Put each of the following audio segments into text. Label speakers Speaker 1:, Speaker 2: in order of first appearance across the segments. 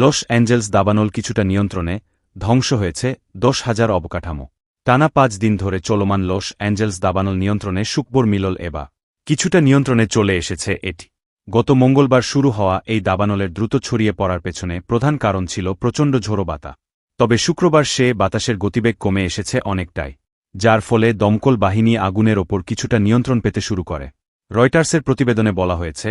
Speaker 1: Los Angeles দাবানল কিছুটা নিয়ন্ত্রণে ধ্বংস হয়েছে দশ হাজার অবকাঠামো। টানা পাঁচ দিন ধরে চলমান লস অ্যাঞ্জেলস দাবানল নিয়ন্ত্রণে সুকবর মিলল এবা কিছুটা নিয়ন্ত্রণে চলে এসেছে এটি। গত মঙ্গলবার শুরু হওয়া এই দাবানলের দ্রুত ছড়িয়ে পড়ার পেছনে প্রধান কারণ ছিল প্রচণ্ড ঝোড়ো বাতা তবে শুক্রবার সে বাতাসের গতিবেগ কমে এসেছে অনেকটাই, যার ফলে দমকল বাহিনী আগুনের ওপর কিছুটা নিয়ন্ত্রণ পেতে শুরু করে। রয়টার্সের প্রতিবেদনে বলা হয়েছে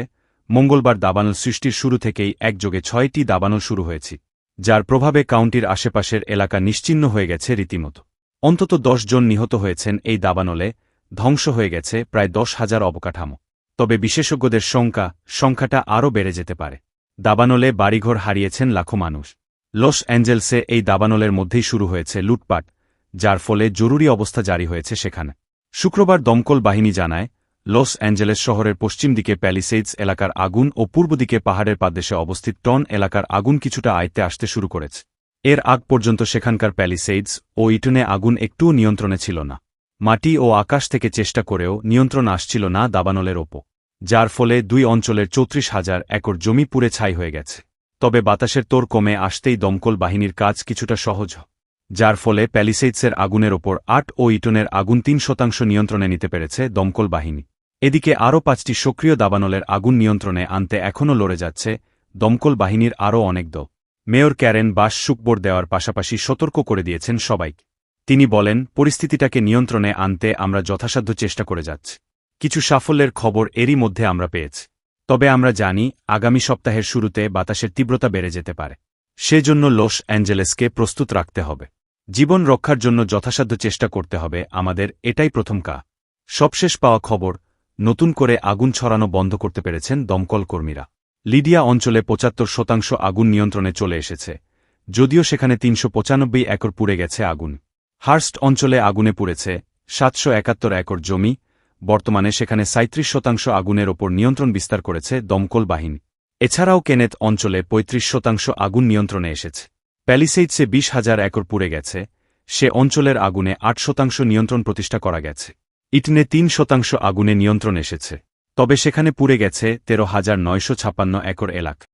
Speaker 1: মঙ্গলবার দাবানল সৃষ্টির শুরু থেকেই একযোগে ছয়টি দাবানল শুরু হয়েছে, যার প্রভাবে কাউন্টির আশেপাশের এলাকা নিশ্চিহ্ন হয়ে গেছে রীতিমতো। অন্তত দশ জন নিহত হয়েছেন এই দাবানলে, ধ্বংস হয়ে গেছে প্রায় দশ হাজার অবকাঠামো। তবে বিশেষজ্ঞদের সংখ্যা সংখ্যাটা আরও বেড়ে যেতে পারে। দাবানলে বাড়িঘর হারিয়েছেন লাখো মানুষ। লস অ্যাঞ্জেলসে এই দাবানলের মধ্যেই শুরু হয়েছে লুটপাট, যার ফলে জরুরি অবস্থা জারি হয়েছে সেখানে। শুক্রবার দমকল বাহিনী জানায় লস অ্যাঞ্জেলেস শহরের পশ্চিম দিকে প্যালিসেইডস এলাকার আগুন ও পূর্ব দিকে পাহাড়ের পাদদেশে অবস্থিত টন এলাকার আগুন কিছুটা আয়ত্তে আসতে শুরু করেছে। এর আগ পর্যন্ত সেখানকার প্যালিসেইডস ও ইটনে আগুন একটুও নিয়ন্ত্রণে ছিল না। মাটি ও আকাশ থেকে চেষ্টা করেও নিয়ন্ত্রণ আসছিল না দাবানলের ওপর, যার ফলে দুই অঞ্চলের চৌত্রিশ হাজার একর জমি পুড়ে ছাই হয়ে গেছে। তবে বাতাসের তোর কমে আসতেই দমকল বাহিনীর কাজ কিছুটা সহজ যার ফলে প্যালিসেইডসের আগুনের ওপর আট ও ইটনের আগুন তিন শতাংশ নিয়ন্ত্রণে নিতে পেরেছে দমকল বাহিনী। এদিকে আরও পাঁচটি সক্রিয় দাবানলের আগুন নিয়ন্ত্রণে আনতে এখনও লড়ে যাচ্ছে দমকল বাহিনীর আরও অনেক দ মেয়র ক্যারেন বাস সুকবোর দেওয়ার পাশাপাশি সতর্ক করে দিয়েছেন সবাইকে। তিনি বলেন, পরিস্থিতিটাকে নিয়ন্ত্রণে আনতে আমরা যথাসাধ্য চেষ্টা করে যাচ্ছি। কিছু সাফল্যের খবর এরই মধ্যে আমরা পেয়েছি। তবে আমরা জানি, আগামী সপ্তাহের শুরুতে বাতাসের তীব্রতা বেড়ে যেতে পারে। সেজন্য লস অ্যাঞ্জেলেসকে প্রস্তুত রাখতে হবে। জীবন রক্ষার জন্য যথাসাধ্য চেষ্টা করতে হবে, আমাদের এটাই প্রথম কা। সবশেষ পাওয়া খবর নতুন করে আগুন ছড়ানো বন্ধ করতে পেরেছেন দমকল কর্মীরা। লিডিয়া অঞ্চলে পঁচাত্তর শতাংশ আগুন নিয়ন্ত্রণে চলে এসেছে, যদিও সেখানে তিনশো পঁচানব্বই একর পুড়ে গেছে আগুন। হার্স্ট অঞ্চলে আগুনে পুড়েছে সাতশো একাত্তর একর জমি, বর্তমানে সেখানে সাঁত্রিশ শতাংশ আগুনের ওপর নিয়ন্ত্রণ বিস্তার করেছে দমকল বাহিনী। এছাড়াও কেনেত অঞ্চলে ৩৫ শতাংশ আগুন নিয়ন্ত্রণে এসেছে। প্যালিসেইডসে বিশ হাজার একর পুড়ে গেছে, সে অঞ্চলের আগুনে আট শতাংশ নিয়ন্ত্রণ প্রতিষ্ঠা করা গেছে। ইটনে তিন শতাংশ আগুনে নিয়ন্ত্রণ এসেছে, তবে সেখানে পুড়ে গেছে তেরো হাজার নয়শো ছাপ্পান্ন একর এলাকা।